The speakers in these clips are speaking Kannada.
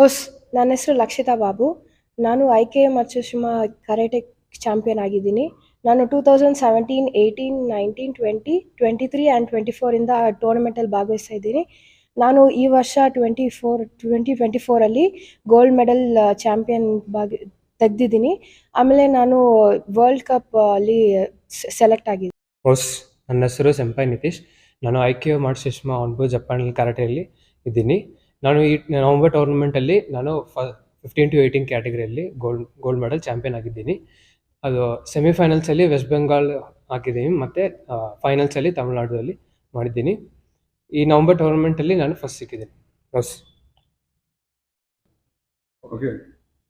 ಹೊಸ್, ನನ್ನ ಹೆಸರು ಲಕ್ಷಿತಾ ಬಾಬು. ನಾನು ಐ ಕೆ ಎಂ ಅಚ್ಚುಶಿಮ ಕರಾಟೆ ಚಾಂಪಿಯನ್ ಆಗಿದ್ದೀನಿ. ನಾನು two thousand seventeen eighteen nineteen twenty twenty three and twenty ಫೋರಿಂದ ಟೂರ್ನಮೆಂಟಲ್ಲಿ ಭಾಗವಹಿಸ್ತಾ ಇದ್ದೀನಿ. ನಾನು ಈ ವರ್ಷ ಟ್ವೆಂಟಿ ಫೋರ್ ಟ್ವೆಂಟಿ ಟ್ವೆಂಟಿ ಫೋರಲ್ಲಿ ಗೋಲ್ಡ್ ಮೆಡಲ್ ಚಾಂಪಿಯನ್ ಭಾಗ, ತೆಗ್ದಿದ್ದೀನಿ. ಆಮೇಲೆ ನಾನು ವರ್ಲ್ಡ್ ಕಪ್ ಅಲ್ಲಿ ಸೆಲೆಕ್ಟ್ ಆಗಿದ್ದೀನಿ ಹೊಸ್, ನನ್ನ ಹೆಸರು ಸೆಂಪೈ ನಿತೀಶ್. ನಾನು ಐ ಕೆ ಮಾರ್ಟ್ಸ್ ಸುಷ್ಮಾ ಆನ್ಬೋ ಜಪಾನ್ ಕರಾಟೆಯಲ್ಲಿ ಇದ್ದೀನಿ. ನಾನು ಈ ನವಂಬರ್ ಟೂರ್ನಮೆಂಟಲ್ಲಿ ನಾನು ಫ ಫಿಫ್ಟೀನ್ ಟು ಏಯ್ಟೀನ್ ಕ್ಯಾಟಗರಿಯಲ್ಲಿ ಗೋಲ್ಡ್ ಗೋಲ್ಡ್ ಮೆಡಲ್ ಚಾಂಪಿಯನ್ ಆಗಿದ್ದೀನಿ. ಅದು ಸೆಮಿಫೈನಲ್ಸಲ್ಲಿ ವೆಸ್ಟ್ ಬೆಂಗಾಲ್ ಹಾಕಿದ್ದೀನಿ ಮತ್ತು ಫೈನಲ್ಸಲ್ಲಿ ತಮಿಳ್ನಾಡಲ್ಲಿ ಮಾಡಿದ್ದೀನಿ. ಈ ನವಂಬರ್ ಟೂರ್ನಮೆಂಟಲ್ಲಿ ನಾನು ಫಸ್ಟ್ ಸಿಕ್ಕಿದ್ದೀನಿ. ಫಸ್ಟ್ ಓಕೆ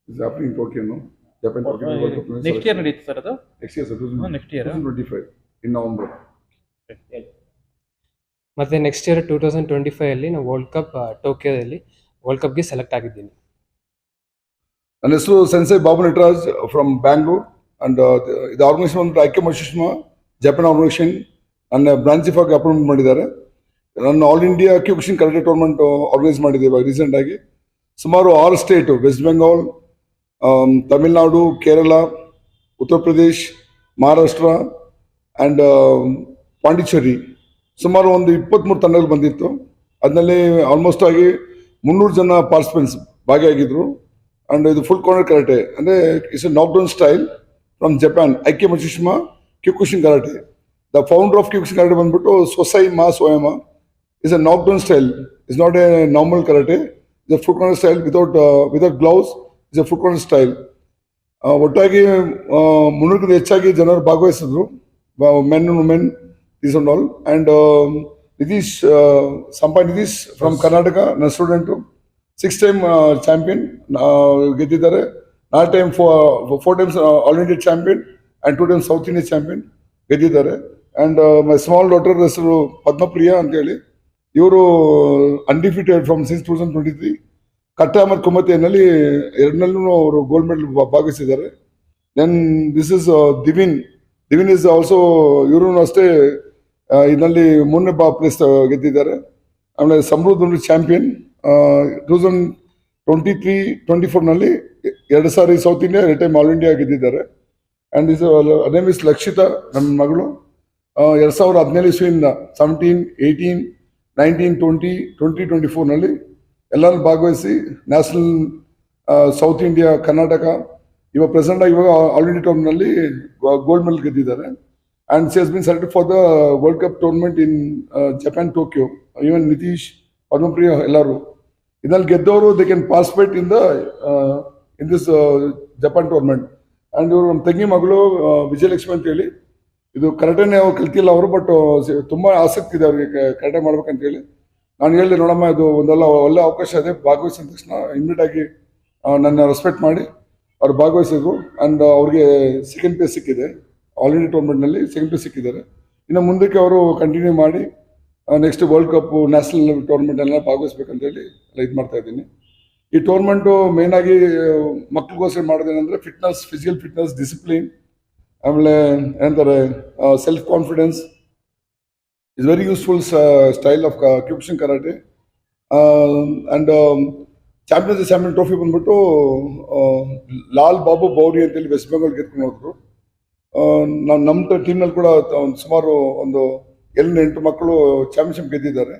it's ಟೋಕಿಯನ್ನು Cup. ನೆಕ್ಸ್ಟ್ ಇಯರ್ ನಡೀತು ಸರ್ ಅದು next year sir next year 2025, in November. ಮತ್ತು next year two thousand twenty ಫೈವಲ್ಲಿ ನಾನು ವರ್ಲ್ಡ್ ಕಪ್ ಟೋಕಿಯೋದಲ್ಲಿ ವರ್ಲ್ಡ್ ಕಪ್ಗೆ ಸೆಲೆಕ್ಟ್ ಆಗಿದ್ದೀನಿ ನನ್ನ ಹೆಸರು sensei Babu Nataraj from Bangalore and ಇದು ಆರ್ಗನೈಸೇಷನ್ ಒಂದು ಐಕ್ಯ ಮಶಿಷ್ಮಾ ಜಪಾನ್ ಆರ್ಗನೈಸೇಷನ್ ನನ್ನ ಬ್ರಾಂಚ್ ಚೀಫ್ ಆಗಿ ಅಪಾಯಿಂಟ್ ಮಾಡಿದ್ದಾರೆ. ನನ್ನ all India Kyokushin correct tournament organise ಮಾಡಿದೆ ಇವಾಗ ರೀಸೆಂಟಾಗಿ ಸುಮಾರು ಆರು state West Bengal Tamil Nadu Kerala Uttar Pradesh Maharashtra and Pondicherry ಸುಮಾರು ಒಂದು ಇಪ್ಪತ್ತ್ಮೂರು ತಂಡಗಳು ಬಂದಿತ್ತು. ಅದರಲ್ಲಿ ಆಲ್ಮೋಸ್ಟ್ ಆಗಿ ಮುನ್ನೂರು ಜನ ಪಾರ್ಟಿಸಿಪೆಂಟ್ಸ್ ಭಾಗಿಯಾಗಿದ್ರು. ಆ್ಯಂಡ್ ಇದು ಫುಲ್ ಕಾರ್ನರ್ ಕರಾಟೆ ಅಂದರೆ it's a knock down style from Japan ಐಕ್ಯ ಮಚುಷ್ಮಾ Kyokushin karate the founder of Kyokushin karate ಬಂದ್ಬಿಟ್ಟು sosai Mas Oyama is a knock down style is not a normal karate is a food corner style without without gloves is a food corner style ಒಟ್ಟಾಗಿ ಮುನ್ನೂರಕ್ಕಿಂತ ಹೆಚ್ಚಾಗಿ ಜನರು ಭಾಗವಹಿಸಿದ್ರು. Men women these and all and Nitish senpai Nitish from Karnataka ನನ್ನ ಸ್ಟೂಡೆಂಟು ಸಿಕ್ಸ್ ಟೈಮ್ ಚಾಂಪಿಯನ್ ಗೆದ್ದಿದ್ದಾರೆ. ನಾಲ್ time four times all India champion and two times south India champion ಗೆದ್ದಿದ್ದಾರೆ. ಆ್ಯಂಡ್ ಮೈ ಸ್ಮಾಲ್ ಡಾಟರ್ ಹೆಸರು ಪದ್ಮಪ್ರಿಯ ಅಂತೇಳಿ ಇವರು undefeated from six thousand twenty three ಕಟ್ಟ ಮತ್ತು ಕುಮತಿಯಲ್ಲಿ ಎರಡನಲ್ಲೂ ಅವರು ಗೋಲ್ಡ್ ಮೆಡಲ್ ಭಾಗವಹಿಸಿದ್ದಾರೆ then this is Divin Divin is also ಇವರು ಅಷ್ಟೇ ಇದರಲ್ಲಿ ಮೂರನೇ ಬಾ ಪ್ಲೇಸ್ ಗೆದ್ದಿದ್ದಾರೆ. ಆಮೇಲೆ Samruddha champion thousand twenty three twenty ಫೋರ್ನಲ್ಲಿ ಎರಡು ಸಾರಿ ಸೌತ್ ಇಂಡಿಯಾ ಎರಡು ಟೈಮ್ ಆಲ್ ಇಂಡಿಯಾ ಗೆದ್ದಿದ್ದಾರೆ. And is name is Lakshita ನನ್ನ ಮಗಳು. ಎರಡು ಸಾವಿರದ ಹದಿನೇಳು ಇಸ್ವಿಯಿಂದ seventeen eighteen nineteen twenty twenty twenty ಫೋರ್ನಲ್ಲಿ ಎಲ್ಲರೂ ಭಾಗವಹಿಸಿ ನ್ಯಾಷನಲ್ ಸೌತ್ ಇಂಡಿಯಾ ಕರ್ನಾಟಕ ಇವಾಗ ಪ್ರೆಸೆಂಟಾಗಿ ಇವಾಗ ಆಲ್ ಇಂಡಿಯಾ ಟೂರ್ನಲ್ಲಿ ಗೋಲ್ಡ್ ಮೆಡಲ್ ಗೆದ್ದಿದ್ದಾರೆ. And she has been selected for the world cup tournament in Japan Tokyo even Nitish Padmapriya ಎಲ್ಲರೂ ಇದ್ರಲ್ಲಿ ಗೆದ್ದವರು they can participate in the in this Japan tournament and ಇವರು ನಮ್ಮ ತಂಗಿ ಮಗಳು ವಿಜಯಲಕ್ಷ್ಮಿ ಅಂತ ಹೇಳಿ ಇದು ಕರಾಟೆನೇ ಅವ್ರು ಕಲ್ತಿಲ್ಲ ಅವರು ಬಟ್ ತುಂಬ ಆಸಕ್ತಿ ಇದೆ ಅವರಿಗೆ ಕರಾಟೆ ಮಾಡ್ಬೇಕಂತ ಹೇಳಿ ನಾನು ಹೇಳಿದೆ, ನೋಡಮ್ಮ, ಇದು ಒಂದೆಲ್ಲ ಒಳ್ಳೆ ಅವಕಾಶ ಇದೆ. ಭಾಗವಹಿಸಿದ ತಕ್ಷಣ ಇಮಿಡಿಯೇಟ್ ಆಗಿ ನನ್ನ ರೆಸ್ಪೆಕ್ಟ್ ಮಾಡಿ. ಅವ್ರು ಭಾಗವಹಿಸಿದ್ರು. ಆ್ಯಂಡ್ ಅವ್ರಿಗೆ ಸೆಕೆಂಡ್ ಪ್ಲೇಸ್ ಸಿಕ್ಕಿದೆ. ಆಲ್ ಇಂಡಿಯಾ ಟೂರ್ನಮೆಂಟ್ನಲ್ಲಿ ಸೆಕೆಂಡ್ ಪ್ಲೇಸ್ ಸಿಕ್ಕಿದ್ದಾರೆ. ಇನ್ನು ಮುಂದಕ್ಕೆ ಅವರು ಕಂಟಿನ್ಯೂ ಮಾಡಿ next world cup national tournament ಎಲ್ಲ ಭಾಗವಹಿಸ್ಬೇಕಂತ ಹೇಳಿ ಎಲ್ಲ ಇದು ಮಾಡ್ತಾ ಇದ್ದೀನಿ. ಈ ಟೂರ್ನಮೆಂಟು ಮೇನ್ ಆಗಿ ಮಕ್ಳಿಗೋಸ್ಕರ ಮಾಡೋದೇನೆಂದರೆ ಫಿಟ್ನೆಸ್ ಫಿಸಿಕಲ್ ಫಿಟ್ನೆಸ್ ಡಿಸಿಪ್ಲಿನ್ ಆಮೇಲೆ ಏನಂತಾರೆ self confidence is very useful style of Kyokushin karate and champions champion trophy ಬಂದ್ಬಿಟ್ಟು ಲಾಲ್ ಬಾಬು ಬೌರಿ ಅಂತೇಳಿ ವೆಸ್ಟ್ ಬೆಂಗಾಲ್ ಗೆದ್ಕೊಂಡು ಹೋದ್ರು. ನಾವು ನಮ್ಮ ಟೀಮ್ನಲ್ಲಿ ಕೂಡ ಒಂದು ಸುಮಾರು ಒಂದು ಎಲ್ಲಿ ಎಂಟು ಮಕ್ಕಳು ಚಾಂಪಿಯನ್ಶಿಪ್ ಗೆದ್ದಿದ್ದಾರೆ.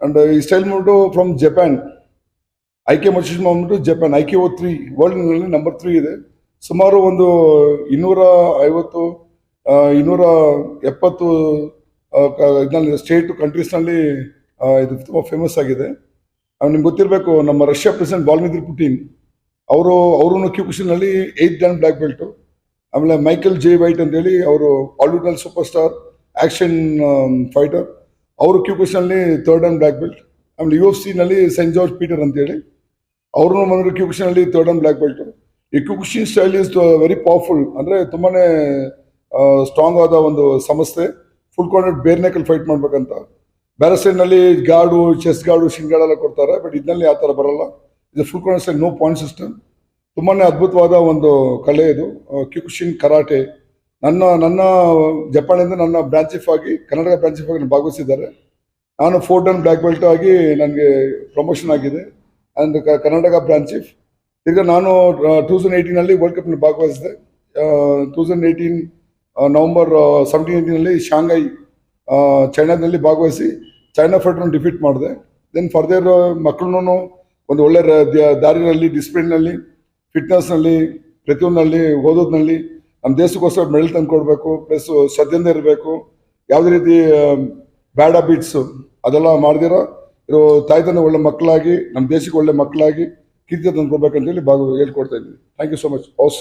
ಆ್ಯಂಡ್ ಈ ಸ್ಟೈಲ್ ಬಂದ್ಬಿಟ್ಟು ಫ್ರಮ್ ಜಪಾನ್ ಐ ಕೆ ಮಚಿಷ್ಮಾ ಬಂದ್ಬಿಟ್ಟು Japan I K O three ವರ್ಲ್ಡ್ನಲ್ಲಿ number three ಇದೆ. ಸುಮಾರು ಒಂದು ಇನ್ನೂರ ಐವತ್ತು ಇನ್ನೂರ ಎಪ್ಪತ್ತು ಇದರಲ್ಲಿ ಸ್ಟೇಟ್ ಕಂಟ್ರೀಸ್ನಲ್ಲಿ ಇದು ತುಂಬ ಫೇಮಸ್ ಆಗಿದೆ. ನಿಮ್ಗೆ ಗೊತ್ತಿರಬೇಕು, ನಮ್ಮ ರಷ್ಯಾ ಪ್ರೆಸಿಡೆಂಟ್ ವಾಲ್ಮಿದಿರ್ ಪುಟಿನ್ ಅವರು ಅವರು ಕ್ಯೂಕುಷನ್ನಲ್ಲಿ ಏಯ್ತ್ ಡ್ಯಾನ್ ಬ್ಲ್ಯಾಕ್ ಬೆಲ್ಟು ಆಮೇಲೆ ಮೈಕಲ್ ಜೆ ವೈಟ್ ಅಂತೇಳಿ ಅವರು ಹಾಲಿವುಡ್ನಲ್ಲಿ ಸೂಪರ್ ಸ್ಟಾರ್ ಆ್ಯಕ್ಷನ್ ಫೈಟರ್ ಅವರು ಕ್ಯೂಕುಷನ್ನಲ್ಲಿ ಥರ್ಡ್ ಆ್ಯಂಡ್ ಬ್ಲ್ಯಾಕ್ ಬೆಲ್ಟ್ ಆಮೇಲೆ ಯು ಎಫ್ ಸಿನಲ್ಲಿ ಸೆಂಟ್ ಜಾರ್ಜ್ ಪೀಟರ್ ಅಂತೇಳಿ. ಅವ್ರನ್ನೂ ಬಂದರು ಕ್ಯೂಕುಷನಲ್ಲಿ ಥರ್ಡ್ ಆ್ಯಂಡ್ ಬ್ಲ್ಯಾಕ್ ಬೆಲ್ಟು ಈ Kyokushin style is very powerful ಅಂದರೆ ತುಂಬಾ ಸ್ಟ್ರಾಂಗ್ ಆದ ಒಂದು ಸಂಸ್ಥೆ. ಫುಲ್ ಕಾರ್ನೆಟ್ ಬೇರ್ನೆಕಲ್ ಫೈಟ್ ಮಾಡ್ಬೇಕಂತ. ಬೇರೆ ಸೈಡ್ನಲ್ಲಿ ಗಾರ್ಡು ಚೆಸ್ ಗಾರ್ಡು ಎಲ್ಲ ಕೊಡ್ತಾರೆ. ಬಟ್ ಇದರಲ್ಲಿ ಆ ಥರ ಬರಲ್ಲ. ಇದು full style no point system ತುಂಬಾ ಅದ್ಭುತವಾದ ಒಂದು ಕಲೆ ಇದು. ಕ್ಯುಕುಶಿನ್ ಕರಾಟೆ ನನ್ನ ನನ್ನ ಜಪಾನಿಂದ ನನ್ನ ಬ್ರಾಂಚ್ ಆಗಿ ಕರ್ನಾಟಕ ಬ್ರಾಂಚ್ ಆಗಿ ಭಾಗವಹಿಸಿದ್ದಾರೆ. ನಾನು ಫೋರ್ ಡನ್ ಬ್ಲ್ಯಾಕ್ ಬೆಲ್ಟ್ ಆಗಿ ನನಗೆ ಪ್ರಮೋಷನ್ ಆಗಿದೆ. ಆ್ಯಂಡ್ ಕರ್ನಾಟಕ ಬ್ರಾಂಚ್ ಚೀಫ್ ಈಗ ನಾನು ತೌಸಂಡ್ ಏಯ್ಟೀನಲ್ಲಿ ವರ್ಲ್ಡ್ ಕಪ್ನಲ್ಲಿ ಭಾಗವಹಿಸಿದೆ. ತೌಸಂಡ್ ಏಯ್ಟೀನ್ ನವಂಬರ್ ಸೆವೆಂಟೀನ್ ಏಯ್ಟೀನಲ್ಲಿ ಶಾಂಘೈ ಚೈನಾದಲ್ಲಿ ಭಾಗವಹಿಸಿ ಚೈನಾ ಫೈಟರ್ನ ಡಿಫೀಟ್ ಮಾಡಿದೆ. ದೆನ್ ಫರ್ದರ್ ಮಕ್ಕಳನ್ನು ಒಂದು ಒಳ್ಳೆ ದಾರಿನಲ್ಲಿ ಡಿಸಿಪ್ಲಿನ್ನಲ್ಲಿ ಫಿಟ್ನೆಸ್ನಲ್ಲಿ ಪ್ರತಿಯೊಂದಲ್ಲಿ ಓದೋದ್ನಲ್ಲಿ ನಮ್ಮ ದೇಶಕ್ಕೋಸ್ಕರ ಮೆಡಲ್ ತಂದು ಕೊಡಬೇಕು ಪ್ಲಸ್ ಸದ್ಯದಿಂದ ಇರಬೇಕು. ಯಾವುದೇ ರೀತಿ ಬ್ಯಾಡ್ ಹ್ಯಾಬಿಟ್ಸ್ ಅದೆಲ್ಲ ಮಾಡ್ದಿರೋ ಇರೋ ತಾಯ್ತನ ಒಳ್ಳೆ ಮಕ್ಕಳಾಗಿ, ನಮ್ಮ ದೇಶಕ್ಕೆ ಒಳ್ಳೆ ಮಕ್ಕಳಾಗಿ ಕೀರ್ತಿ ತಂದು ಕೊಡ್ಬೇಕಂತೇಳಿ ಭಾಗ ಹೇಳ್ಕೊಡ್ತಾ ಇದ್ದೀನಿ. Thank you so much ಓಸ್